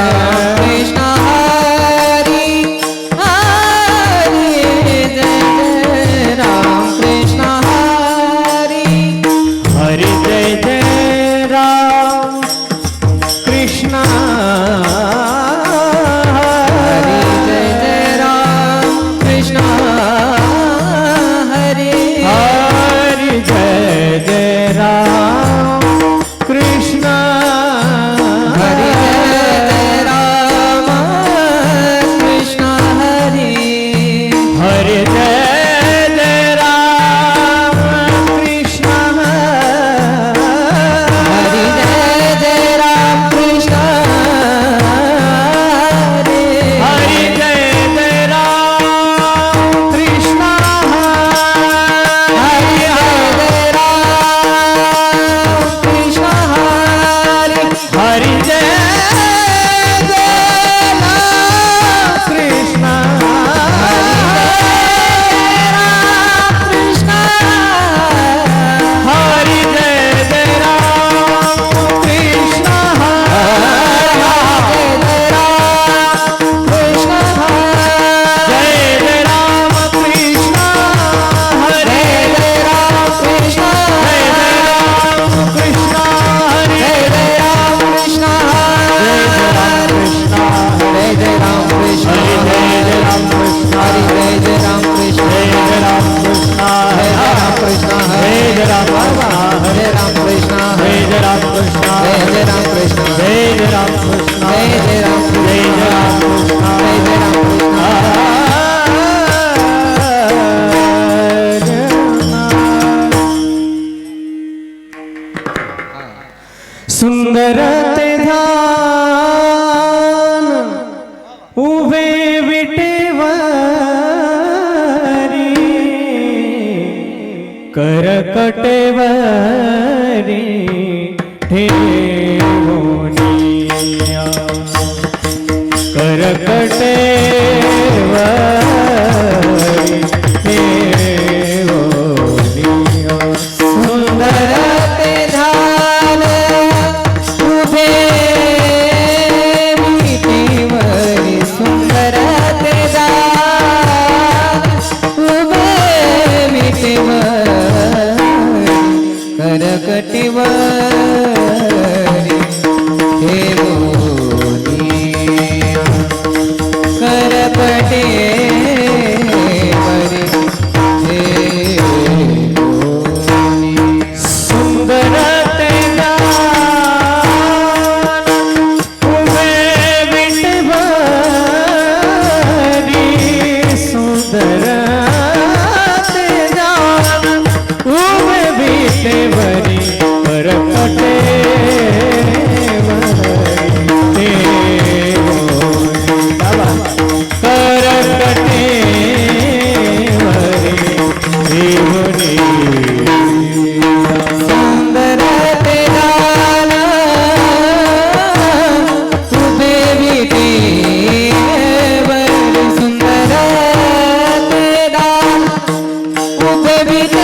Krishna करकटेव baby.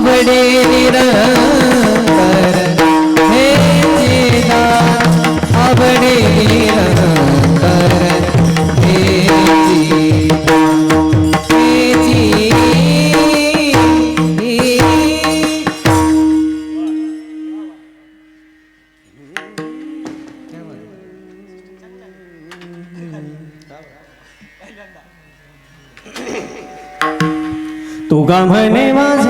आवडे निरंतर हे निदान आवडे निरंतर हे म्हणे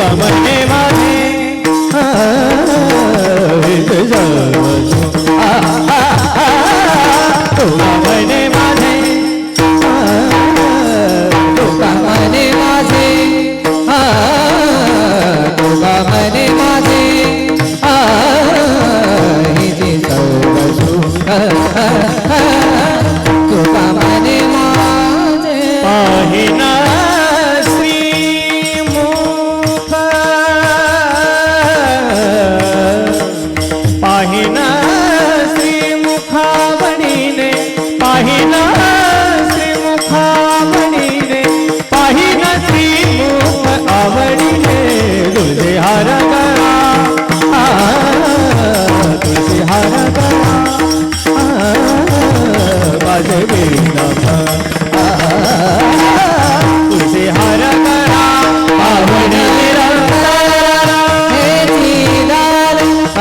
जमने माझे विट जमने तुला मने माझे तुका मने माझे तुला मने माझे हिचे सौ तुला मने. माझे पाहिना